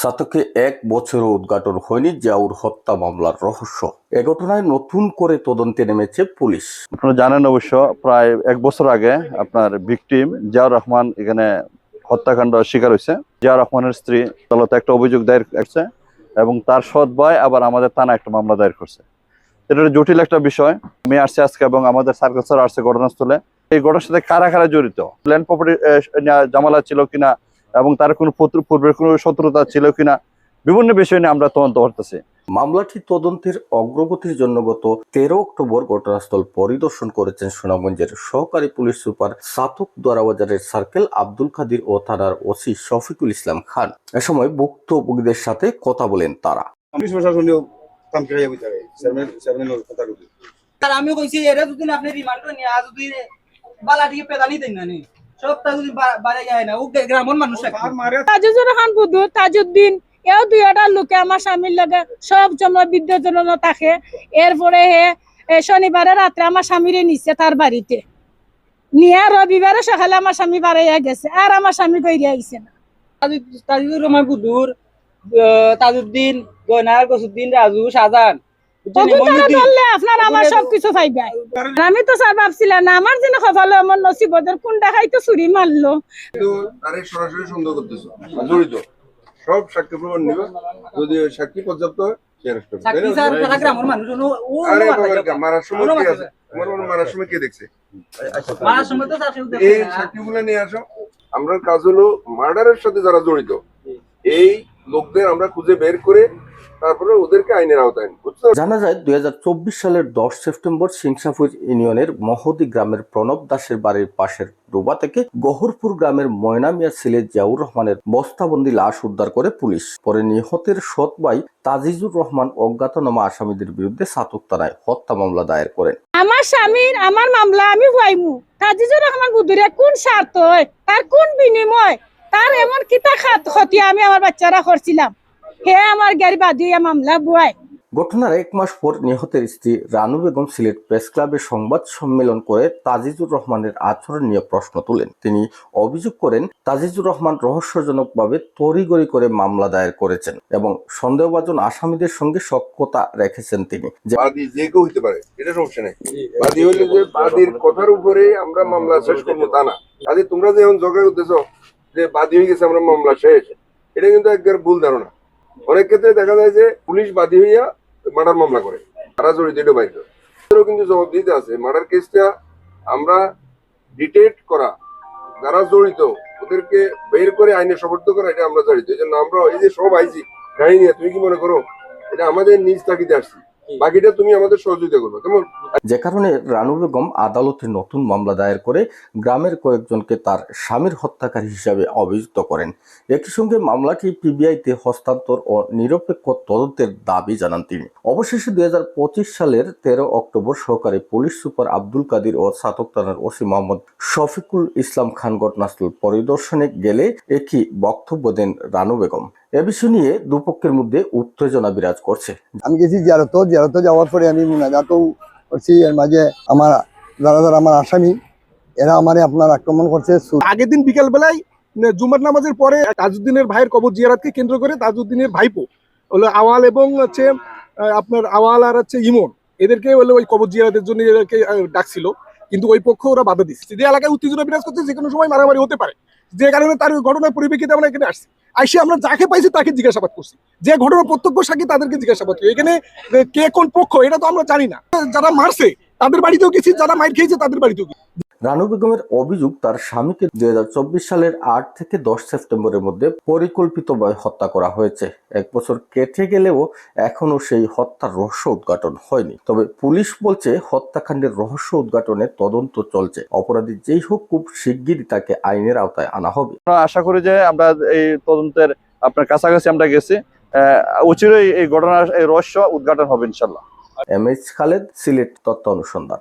সাতকে এক বছরও উদ্ঘাটন হয়নি জিয়াউর হত্যা মামলার রহস্য। এ ঘটনায় নতুন করে তদন্তে নেমেছে পুলিশ। আপনারা জানেন অবশ্য, প্রায় এক বছর আগে আপনার ভিকটিম জিয়াউর রহমান এখানে হত্যাকাণ্ড শিকার হয়েছে। জিয়াউর রহমানের স্ত্রী আদালতে একটা অভিযোগ দায়ের করছে এবং তার সৎ ভাই আবার আমাদের থানা একটা মামলা দায়ের করছে। এটা জটিল একটা বিষয়। আমি আসছি আজকে এবং আমাদের সার্কেল স্যার আসছে ঘটনাস্থলে। এই ঘটনার সাথে কারা কারা জড়িত? ল্যান্ড প্রপার্টি জামালা ছিল কিনা এবং তার কোনো পূর্ব- পূর্বের কোনো শত্রুতা ছিল কিনা বিভিন্ন বিষয় নিয়ে আমরা তদন্ত করতেছি। মামলাটি তদন্তের অগ্রগতির জন্য গত তেরো অক্টোবর ঘটনাস্থল পরিদর্শন করেছেন সুনামগঞ্জের সহকারী পুলিশ সুপার সাতক দোয়ারাবাজারের সার্কেল আব্দুল কাদির ও থানার ওসি শফিকুল ইসলাম খান। এ সময় ভুক্তভোগীদের সাথে কথা বলেন তারা। পুলিশ প্রশাসনীয় কাম করে যাবি তারে চেয়ারম্যান চেয়ারম্যানের কথা কইছি আমি কইছি এরা যদি আপনি রিমান্ড নিয়ে আজ যদি বালা দিয়ে পেদানি দেন না। এও লোকে আমার স্বামীর লগে সব বিদ্যুৎ থাকে। এরপরে হে শনিবারে রাত্রে আমার স্বামীরে নিচ্ছে তার বাড়িতে। নিয়ে রবিবারে সকালে আমার স্বামী বাড়াইয়া গেছে আর আমার স্বামী কইরা আইছে না। তাজুদ্দিন রহমান তাজউদ্দিন গসুদ্দিন রাজু শাহজাহান তো- আমি তো স্যার ভাবছিলাম না আমার যেন আমার নসিবদের কোনটা খাইতো চুরি মারলো। সরাসরি সন্দেহ করতেছো। জড়িত। সব সাক্ষী প্রমাণ নিবে। যদি সাক্ষী পর্যাপ্ত তো আমরা কাজ হলো মার্ডারের সাথে যারা জড়িত এই লোকদের আমরা খুঁজে বের করে তারপরে ওদেরকে আইনের আওতায় আনব। জানা যায় দুই সালের দশ সেপ্টেম্বর সিংসাপুর ইউনিয়নের মহদি গ্রামের প্রণব দাসের বাড়ির পাশের ডোবা থেকে গহরপুর গ্রামের ময়না মিয়া ছেলে জিয়াউর রহমানের বস্তাবন্দি লাশ উদ্ধার করে পুলিশ। পরে নিহতের সৎ ভাই তাজিজুর রহমান অজ্ঞাতনামা আসামিদের বিরুদ্ধে সাতুক থানায় হত্যা মামলা দায়ের করেন। আমার স্বামীর আমার মামলা আমি হুয়াইমু। তাজিজুর রহমান বুদুরে কোন স্বার্থ তার কোন বিনিময়? তার এমন কিতা খাত ক্ষতি আমি আমার বাচ্চারা করছিলাম। হে আমার গাড়ি বাদিয়া মামলা বুয়াই। ঘটনার এক মাস পর নিহতের স্ত্রী রানু বেগম সিলেট প্রেস ক্লাবে সংবাদ সম্মেলন করে তাজিজুর রহমানের আচরণ নিয়ে প্রশ্ন তোলেন। তিনি অভিযোগ করেন তাজিজুর রহমান রহস্যজনকভাবে তড়িগড়ি করে মামলা দায়ের করেছেন এবং সন্দেহভাজন আসামিদের সঙ্গে সক্ষতা রেখেছেন তিনি। যে বাদী কেউ হইতে পারে এটা সমস্যা নেই। বাদী হইলে যে বাদীর কথার উপরে আমরা মামলা শেষ করব তা না। কাজে তোমরা যে এখন জগা করতেছ যে বাদী হয়ে গেছে আমরা মামলা শেষ। এটা কিন্তু একবার ভুল ধারণা। অনেক ক্ষেত্রে দেখা যায় যে পুলিশ বাদী হইয়া মার্ডার মামলা করে তারা জড়িত এটা বাইরে এদেরও কিন্তু জবাব দিতে আছে মার্ডার কেসটা আমরা ডিটেক্ট করা যারা জড়িত ওদেরকে বের করে আইনে সমর্থ করা এটা আমরা জড়িত এই জন্য আমরা এই যে সব আইছি গাড়ি নিয়ে তুমি কি মনে করো? এটা আমাদের নিজ তাকিতে আসছি। বাকিটা তুমি আমাদের সহযোগিতা করবে কেমন? যে কারণে রানু বেগম আদালতে নতুন মামলা দায়ের করে গ্রামের কয়েকজনকে তার স্বামীর হত্যাকারী হিসাবে অভিযুক্ত করেন। একই সঙ্গে মামলাটি পিবিআইতে হস্তান্তর ও নিরপেক্ষ তদন্তের দাবি জানান তিনি। অবশেষে দুই হাজার পঁচিশ সালের তেরো অক্টোবর সহকারী পুলিশ সুপার আব্দুল কাদির ও সাতক থানার ওসি মোহাম্মদ শফিকুল ইসলাম খান ঘটনাস্থল পরিদর্শনে গেলে একই বক্তব্য দেন রানু বেগম। এ বিষয় নিয়ে দুপক্ষের মধ্যে উত্তেজনা বিরাজ করছে। আমি গেছি জিয়ারত জিয়ারত যাওয়ার পরে আমি মুনাজাতও করছি, এর মাঝে আমার যারা যারা আমার আসামি, এরা আমারে আপনার আক্রমণ করছে আগের দিন বিকেল বেলায় জুমার নামাজের পরে তাজউদ্দিনের ভাইয়ের কবর জিয়ারাতকে কেন্দ্র করে তাজউদ্দিনের ভাইপো, হলো আওয়াল এবং হচ্ছে আপনার আওয়াল আর হচ্ছে ইমন, এদেরকে হলো ওই কবর জিয়ারাতের জন্য এদেরকে ডাকছিল। কিন্তু ওই পক্ষ ওরা বাধা দিচ্ছে। যে এলাকায় উত্তেজনা বিরাজ করছে যে কোনো সময় মারামারি হতে পারে। যে কারণে তার ঘটনার পরিপ্রেক্ষিতে আমরা এখানে আসছি। আইসে আমরা যাকে পাইছি তাকে জিজ্ঞাসাবাদ করছি। যে ঘটনা প্রত্যক্ষ সাক্ষী তাদেরকে জিজ্ঞাসাবাদ করি। এখানে কে কোন পক্ষ, এটা তো আমরা জানি না। যারা মারছে, তাদের বাড়িতেও গেছি, যারা মাইর খেয়েছে, তাদের বাড়িতেও গেছি। রানু বেগমের অভিযোগ তার স্বামীকে দুই হাজার চব্বিশ সালের আট থেকে দশ সেপ্টেম্বরের মধ্যে পরিকল্পিতভাবে হত্যা করা হয়েছে। এক বছর কেটে গেলেও এখনও সেই হত্যার রহস্য উদ্ঘাটন হয়নি। তবে পুলিশ বলছে হত্যাকাণ্ডের রহস্য উদ্ঘাটনে তদন্ত চলছে। অপরাধী যেই হোক খুব শিগগিরই তাকে আইনের আওতায় আনা হবে। আশা করি যে আমরা এই তদন্তের আপনার কাছাকাছি আমরা গেছি। অচিরেই এই ঘটনার এই রহস্য উদ্ঘাটন হবে ইনশাল্লাহ এম এইচ খালেদ সিলেট তথ্য অনুসন্ধান।